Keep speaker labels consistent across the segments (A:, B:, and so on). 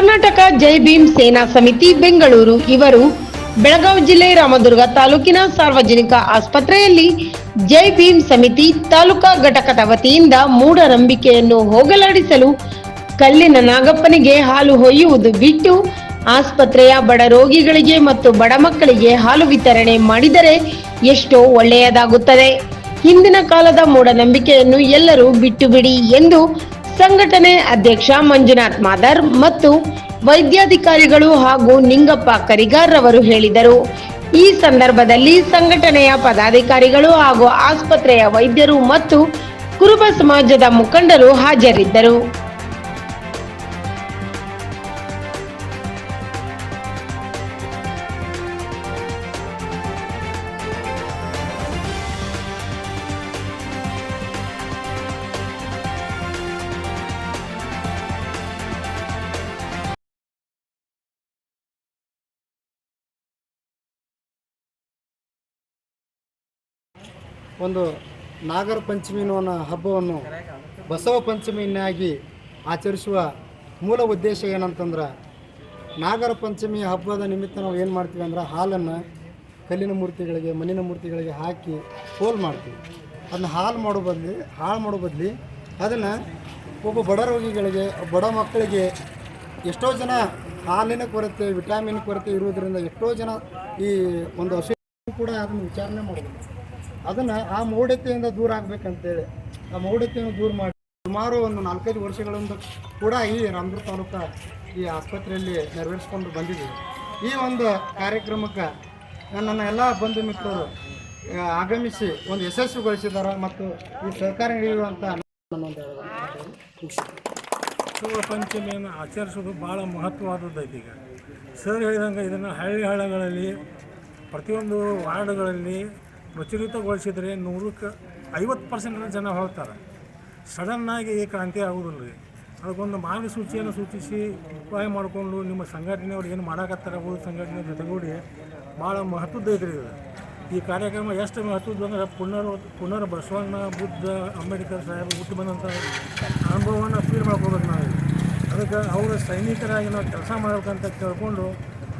A: ಕರ್ನಾಟಕ ಜೈ ಭೀಮ್ ಸೇನಾ ಸಮಿತಿ, ಬೆಂಗಳೂರು. ಇವರು ಬೆಳಗಾವಿ ಜಿಲ್ಲೆ ರಾಮದುರ್ಗ ತಾಲೂಕಿನ ಸಾರ್ವಜನಿಕ ಆಸ್ಪತ್ರೆಯಲ್ಲಿ ಜೈ ಭೀಮ್ ಸಮಿತಿ ತಾಲೂಕಾ ಘಟಕದ ವತಿಯಿಂದ ಮೂಢನಂಬಿಕೆಯನ್ನು ಹೋಗಲಾಡಿಸಲು ಕಲ್ಲಿನ ನಾಗಪ್ಪನಿಗೆ ಹಾಲು ಹೊಯ್ಯುವುದು ಬಿಟ್ಟು ಆಸ್ಪತ್ರೆಯ ಬಡ ರೋಗಿಗಳಿಗೆ ಮತ್ತು ಬಡ ಮಕ್ಕಳಿಗೆ ಹಾಲು ವಿತರಣೆ ಮಾಡಿದರೆ ಎಷ್ಟೋ ಒಳ್ಳೆಯದಾಗುತ್ತದೆ. ಹಿಂದಿನ ಕಾಲದ ಮೂಢನಂಬಿಕೆಯನ್ನು ಎಲ್ಲರೂ ಬಿಟ್ಟು ಬಿಡಿ ಎಂದು ಸಂಘಟನೆ ಅಧ್ಯಕ್ಷ ಮಂಜುನಾಥ್ ಮಾದರ್ ಮತ್ತು ವೈದ್ಯಾಧಿಕಾರಿಗಳು ಹಾಗೂ ನಿಂಗಪ್ಪ ಕರಿಗಾರ್ ಅವರು ಹೇಳಿದರು. ಈ ಸಂದರ್ಭದಲ್ಲಿ ಸಂಘಟನೆಯ ಪದಾಧಿಕಾರಿಗಳು ಹಾಗೂ ಆಸ್ಪತ್ರೆಯ ವೈದ್ಯರು ಮತ್ತು ಕುರುಬ ಸಮಾಜದ ಮುಖಂಡರು ಹಾಜರಿದ್ದರು.
B: ಒಂದು ನಾಗರ ಪಂಚಮಿ ಅನ್ನೋ ಹಬ್ಬವನ್ನು ಬಸವ ಪಂಚಮಿಯನ್ನಾಗಿ ಆಚರಿಸುವ ಮೂಲ ಉದ್ದೇಶ ಏನಂತಂದ್ರೆ, ನಾಗರ ಪಂಚಮಿ ಹಬ್ಬದ ನಿಮಿತ್ತ ನಾವು ಏನು ಮಾಡ್ತೀವಿ ಅಂದ್ರೆ ಹಾಲನ್ನು ಕಲ್ಲಿನ ಮೂರ್ತಿಗಳಿಗೆ, ಮಣ್ಣಿನ ಮೂರ್ತಿಗಳಿಗೆ ಹಾಕಿ ಹೋಲ್ ಮಾಡ್ತೀವಿ. ಅದನ್ನ ಹಾಲು ಮಾಡೋ ಬದಲಿ, ಹಾಳು ಮಾಡೋ ಬದಲಿ ಅದನ್ನು ಒಬ್ಬ ಬಡ ರೋಗಿಗಳಿಗೆ, ಬಡ ಮಕ್ಕಳಿಗೆ ಎಷ್ಟೋ ಜನ ಹಾಲಿನ ಕೊರತೆ, ವಿಟಾಮಿನ್ ಕೊರತೆ ಇರುವುದರಿಂದ ಎಷ್ಟೋ ಜನ ಈ ಒಂದು ಹಸು ಕೂಡ ಅದನ್ನು ವಿಚಾರಣೆ ಮಾಡೋದು ಅದನ್ನು ಆ ಮೌಢ್ಯತೆಯಿಂದ ದೂರ ಆಗ್ಬೇಕಂತೇಳಿ, ಆ ಮೌಢ್ಯತೆಯನ್ನು ದೂರ ಮಾಡಿ. ಸುಮಾರು ಒಂದು ನಾಲ್ಕೈದು ವರ್ಷಗಳಿಂದ ಕೂಡ ಈ ರಾಮದುರ್ಗ ತಾಲೂಕ ಈ ಆಸ್ಪತ್ರೆಯಲ್ಲಿ ನೆರವೇರಿಸ್ಕೊಂಡು ಬಂದಿದ್ದೀವಿ ಈ ಒಂದು ಕಾರ್ಯಕ್ರಮಕ್ಕೆ ನನ್ನ ಎಲ್ಲ ಬಂಧು ಮಿತ್ರರು ಆಗಮಿಸಿ ಒಂದು ಯಶಸ್ವಿಗೊಳಿಸಿದ್ದಾರೆ ಮತ್ತು ಈ ಸಹಕಾರ ನೀಡಿರುವಂಥ
C: ಶಿವ ಪಂಚಮಿಯನ್ನು ಆಚರಿಸೋದು ಭಾಳ ಮಹತ್ವವಾದದ್ದೈತಿ ಈಗ ಸರ್ ಹೇಳಿದಂಗೆ ಇದನ್ನು ಹಳ್ಳಿ ಹಳ್ಳಗಳಲ್ಲಿ, ಪ್ರತಿಯೊಂದು ವಾರ್ಡ್ಗಳಲ್ಲಿ ಪ್ರಚಲಿತಗೊಳಿಸಿದರೆ ನೂರಕ್ಕೆ ಐವತ್ತು ಪರ್ಸೆಂಟ್ ಜನ ಹೋಗ್ತಾರೆ ಸಡನ್ನಾಗಿ ಈ ಕ್ರಾಂತಿ ಆಗೋದಿಲ್ಲ ರೀ. ಅದಕ್ಕೊಂದು ಮಾರ್ಗಸೂಚಿಯನ್ನು ಸೂಚಿಸಿ, ಉಪಾಯ ಮಾಡಿಕೊಂಡು ನಿಮ್ಮ ಸಂಘಟನೆಯವ್ರು ಏನು ಮಾಡಾಕತ್ತಾರೆ ಅವ್ರ ಸಂಘಟನೆ ಜೊತೆಗೂಡಿ ಭಾಳ ಮಹತ್ವದ ಐತ್ರಿ ಇದು. ಈ ಕಾರ್ಯಕ್ರಮ ಎಷ್ಟು ಮಹತ್ವದ್ದು ಅಂದರೆ ಪುನರ್ ಪುನರ್ ಬಸವಣ್ಣ, ಬುದ್ಧ, ಅಂಬೇಡ್ಕರ್ ಸಾಹೇಬ್ ಹುಟ್ಟು ಬಂದಂಥ ಅನುಭವವನ್ನು ಫೀಲ್ ಮಾಡ್ಕೋಬೇಕು ನಾವು ಅದಕ್ಕೆ ಅವರ ಸೈನಿಕರಾಗಿ ನಾವು ಕೆಲಸ ಮಾಡಬೇಕಂತ ಕೇಳ್ಕೊಂಡು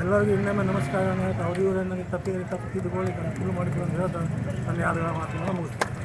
C: ಎಲ್ಲರಿಗೂ ಇನ್ನೊಮ್ಮೆ ನಮಸ್ಕಾರ ನಾನು ಇವರು ನನಗೆ ತಪ್ಪಿದ್ರೆ ತಪ್ಪು ತಿದ್ದುಕೊಳ್ಳಿ ಅನುಕೂಲ ಮಾಡಿದ್ರು ಅಂತ ಹೇಳ್ತಾ ನನ್ನ ಯಾರು ಮಾತನ್ನು ಮುಗಿಸ್ತೀನಿ.